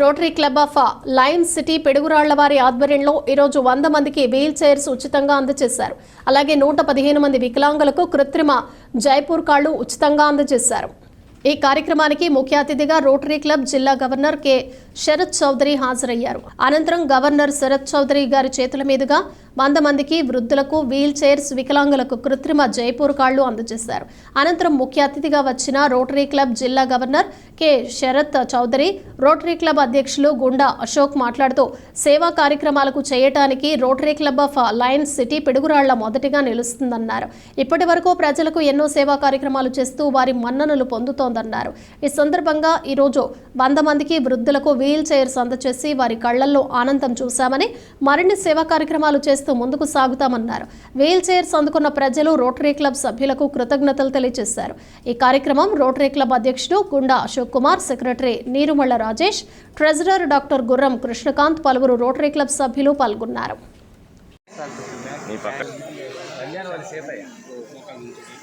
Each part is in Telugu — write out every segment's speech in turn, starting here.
Rotary Club of Lions City Piduguralla వారి ఆధ్వర్యంలో ఈరోజు వంద మందికి వీల్ చైర్స్ ఉచితంగా అందజేశారు. అలాగే నూట పదిహేను మంది వికలాంగులకు కృత్రిమ జైపూర్ కాళ్ళు ఉచితంగా అందజేశారు. ఈ కార్యక్రమానికి ముఖ్య అతిథిగా రోటరీ క్లబ్ జిల్లా గవర్నర్ కె. శరత్ చౌదరి హాజరయ్యారు. అనంతరం గవర్నర్ శరత్ చౌదరి గారి చేతుల మీదుగా వంద మందికి వృద్ధులకు వీల్ చైర్స్ వికలాంగులకు కృత్రిమ జైపూర్ కాళ్ళు అందజేశారు. అనంతరం ముఖ్య అతిథిగా వచ్చిన రోటరీ క్లబ్ జిల్లా governor K. Sarath Chowdary Rotary Club అధ్యక్షులు గుండా అశోక్ మాట్లాడుతూ సేవా కార్యక్రమాలకు చేయటానికి Rotary Club of Lions City Piduguralla మొదటిగా నిలుస్తుందన్నారు. ఇప్పటి వరకు ప్రజలకు ఎన్నో సేవా కార్యక్రమాలు చేస్తూ వారి మన్ననలు పొందుతోందన్నారు. ఈ సందర్భంగా ఈరోజు వంద మందికి వృద్ధులకు వీల్ చైర్స్ అందజేసి వారి కళ్ళల్లో ఆనందం చూశామని మరిన్ని సేవా కార్యక్రమాలు చేస్తూ ముందుకు సాగుతామన్నారు. వీల్ చైర్స్ అందుకున్న ప్రజలు రోటరీ క్లబ్ సభ్యులకు కృతజ్ఞతలు తెలియజేశారు. ఈ కార్యక్రమం రోటరీ క్లబ్ అధ్యక్షుడు Gunda Ashok Kumar secretary Neerumalla Rajesh treasurer doctor Gurram Krishnakanth పలువురు రోటరీ క్లబ్ సభ్యులు పాల్గొన్నారు.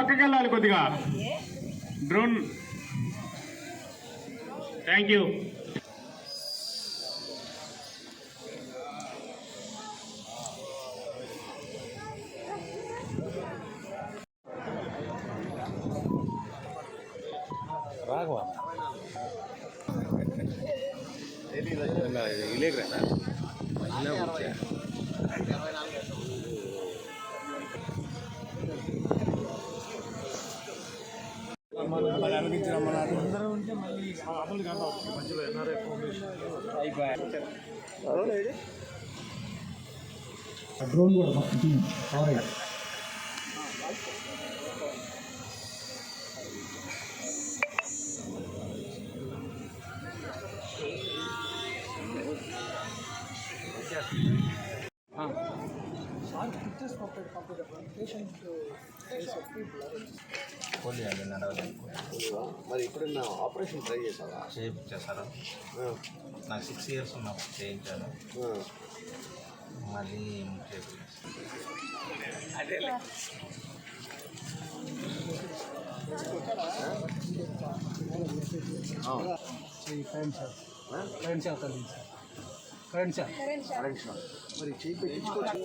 పక్కకి వెళ్ళాలి కొద్దిగా. Drone. Thank you Raghava? ఇలేకరా drone కూడా మొత్తం టీం Cover అయ్యారు మరి ఎప్పుడన్నా ఆపరేషన్ ట్రై చేసావా చేయించేశారు నాకు సిక్స్ ఇయర్స్ ఉన్నప్పుడు చేయించాను. మళ్ళీ చేయించాను కరెంట్ కలిగింది sir current shock current shock మరి చేయి పెట్టించుకోవచ్చు.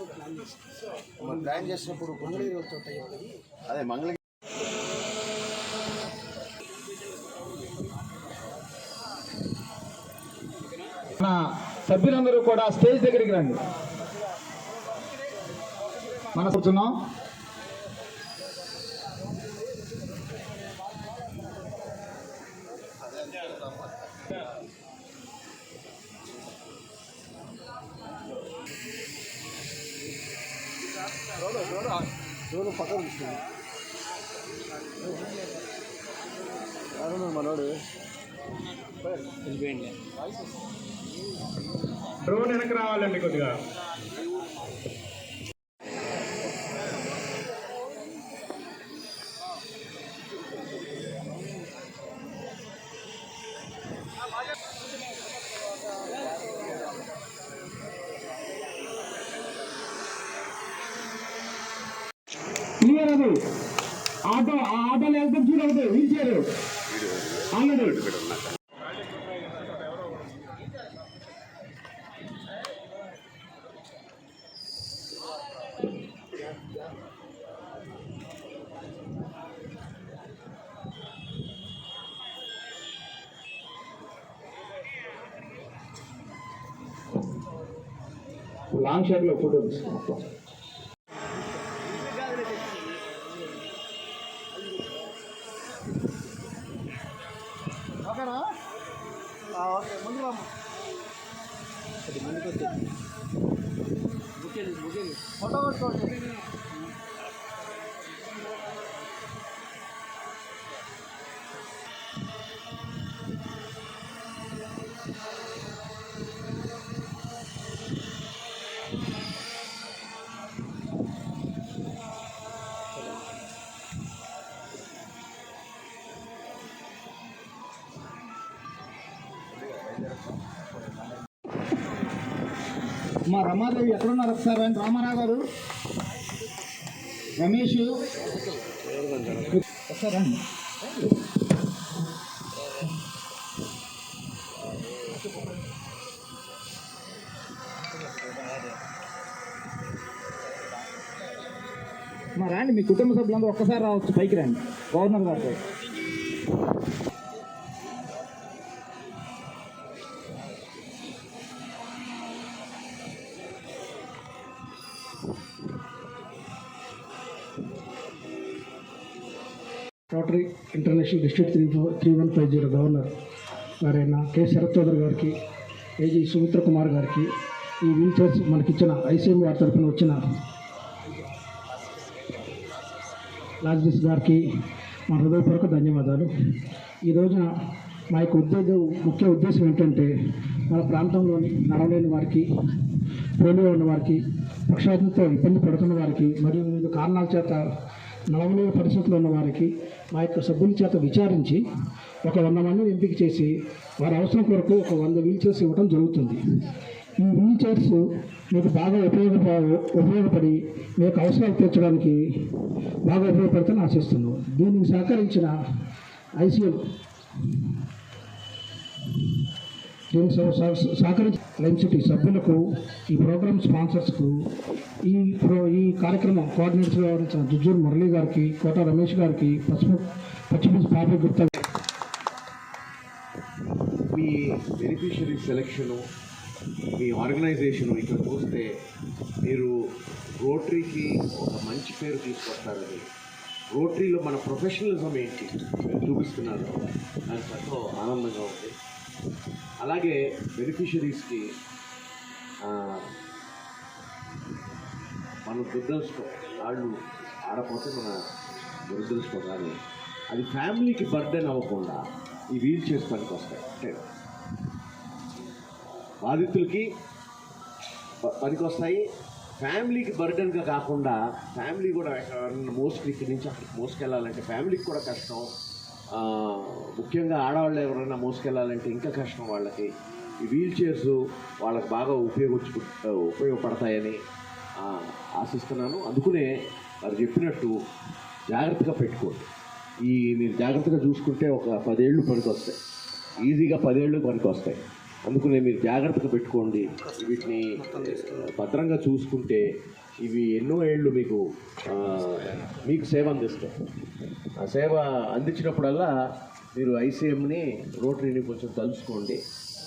మరి ప్లాన్ చేసినప్పుడు మంగళగిరి అదే మంగళగిరి సభ్యులందరూ కూడా స్టేజ్ దగ్గరికి రండి. మన కూర్చున్నాం డ్రోన్ పక్కన తీసుకుంది ఎవరున్నారు డ్రోన్ వెనక్కి రావాలండి కొద్దిగా. క్లియర్ అది. ఆటో ఆ ఆటోలో వెళ్తే చూడవద్దు వీల్ చైర్. ఆల్రెడీ. లాంగ్ షాట్లో ఫోటో తీసుకున్నాం మా రమాదేవి ఎక్కడున్నారు ఒకసారి? రండి రామారావు గారు? రమేష్? ఒకసారి మా రండి మీ కుటుంబ సభ్యులందరూ ఒక్కసారి రావచ్చు. పైకి రండి. గవర్నర్ గారితో Rotary International district three four three one five zero governor గారైన కె. శరత్ చౌదరి గారికి ఏజీ సుమిత్ర కుమార్ గారికి ఈ వీల్ చైర్స్ మనకిచ్చిన ఐసీఎం వారి తరఫున వచ్చిన లాజిస్ గారికి మా హృదయపూర్వక ధన్యవాదాలు. ఈ రోజున మా యొక్క ఉద్దేశం ముఖ్య ఉద్దేశం ఏంటంటే మన ప్రాంతంలోని నడవలేని వారికి పోలియో ఉన్న వారికి పక్షవాతంతో ఇబ్బంది పడుతున్న వారికి మరియు వివిధ కారణాల చేత నడవలేని పరిస్థితుల్లో ఉన్న వారికి మా యొక్క సభ్యుల చేత విచారించి ఒక వంద మందిని ఎంపిక చేసి వారి అవసరం కొరకు ఒక వంద వీల్ చైర్స్ ఇవ్వడం జరుగుతుంది. ఈ వీల్ చైర్స్ మీకు బాగా ఉపయోగ ఉపయోగపడి మీ యొక్క అవసరాలు తీర్చడానికి బాగా ఉపయోగపడతాను ఆశిస్తున్నాను దీనికి సహకరించిన ఐసీఎం దీనికి సహకరించి లైమ్ సిటీ సభ్యులకు ఈ ప్రోగ్రామ్ స్పాన్సర్స్కు ఈ ప్రో ఈ కార్యక్రమం కోఆర్డినేటర్ వ్యవహరించిన జుజూర్ మురళీ గారికి కోట రమేష్ గారికి పశ్చిమ పశ్చిమ బాబు గుప్తా మీ బెనిఫిషరీ సెలక్షను మీ ఆర్గనైజేషను ఇక్కడ చూస్తే మీరు రోటరీకి ఒక మంచి పేరు తీసుకొస్తారని. రోటరీలో మన ప్రొఫెషనలిజం ఏంటి? చూపిస్తున్నారు. నాకు ఎంతో ఆనందంగా ఉంది. అలాగే బెనిఫిషరీస్కి మనం దురదృష్టం వాళ్ళు ఆడపోతే మన దురదృష్టం కానీ అది ఫ్యామిలీకి బర్డెన్ అవ్వకుండా ఈ వీల్ చైర్స్ పనికి వస్తాయి. అంటే బాధితులకి ప- పనికి వస్తాయి. ఫ్యామిలీకి బర్డెన్గా కాకుండా ఫ్యామిలీ కూడా ఎవరన్నా మోసుకు ఇక్కడి నుంచి అక్కడికి మోసుకెళ్ళాలంటే ఫ్యామిలీకి కూడా కష్టం. ముఖ్యంగా ఆడవాళ్ళు ఎవరైనా మోసుకెళ్ళాలంటే ఇంకా కష్టం వాళ్ళకి. ఈ వీల్ చైర్స్ వాళ్ళకి బాగా ఉపయోగించు ఉపయోగపడతాయని ఆశిస్తున్నాను. అందుకనే వారు చెప్పినట్టు జాగ్రత్తగా పెట్టుకోండి. ఈ మీరు జాగ్రత్తగా చూసుకుంటే ఒక పదేళ్ళు పనికి వస్తాయి ఈజీగా పదేళ్ళు పనికి వస్తాయి అందుకనే మీరు జాగ్రత్తగా పెట్టుకోండి. వీటిని భద్రంగా చూసుకుంటే ఇవి ఎన్నో ఏళ్ళు మీకు మీకు సేవ అందిస్తాయి. ఆ సేవ అందించినప్పుడల్లా మీరు ఐసీఎంని రోటరీని కొంచెం తలుచుకోండి.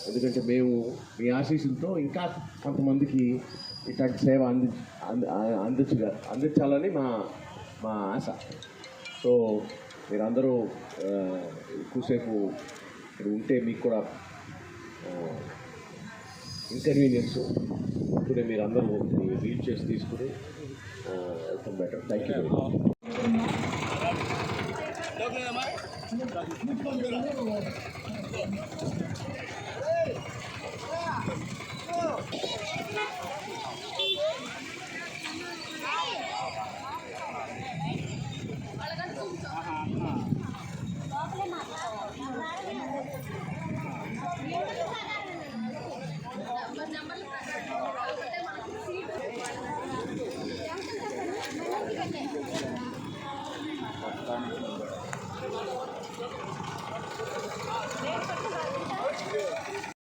ఎందుకంటే మేము మీ ఆశీస్సులతో ఇంకా కొంతమందికి ఇట్లాంటి సేవ అంది అంది- అందించాలని మా మా ఆశ. సో మీరందరూ ఎక్కువసేపు ఇక్కడ ఉంటే మీకు కూడా ఇన్కన్వీనియన్స్ ఇప్పుడే మీరు అందరూ రీచ్ చేసి తీసుకుని welcome better thank you very much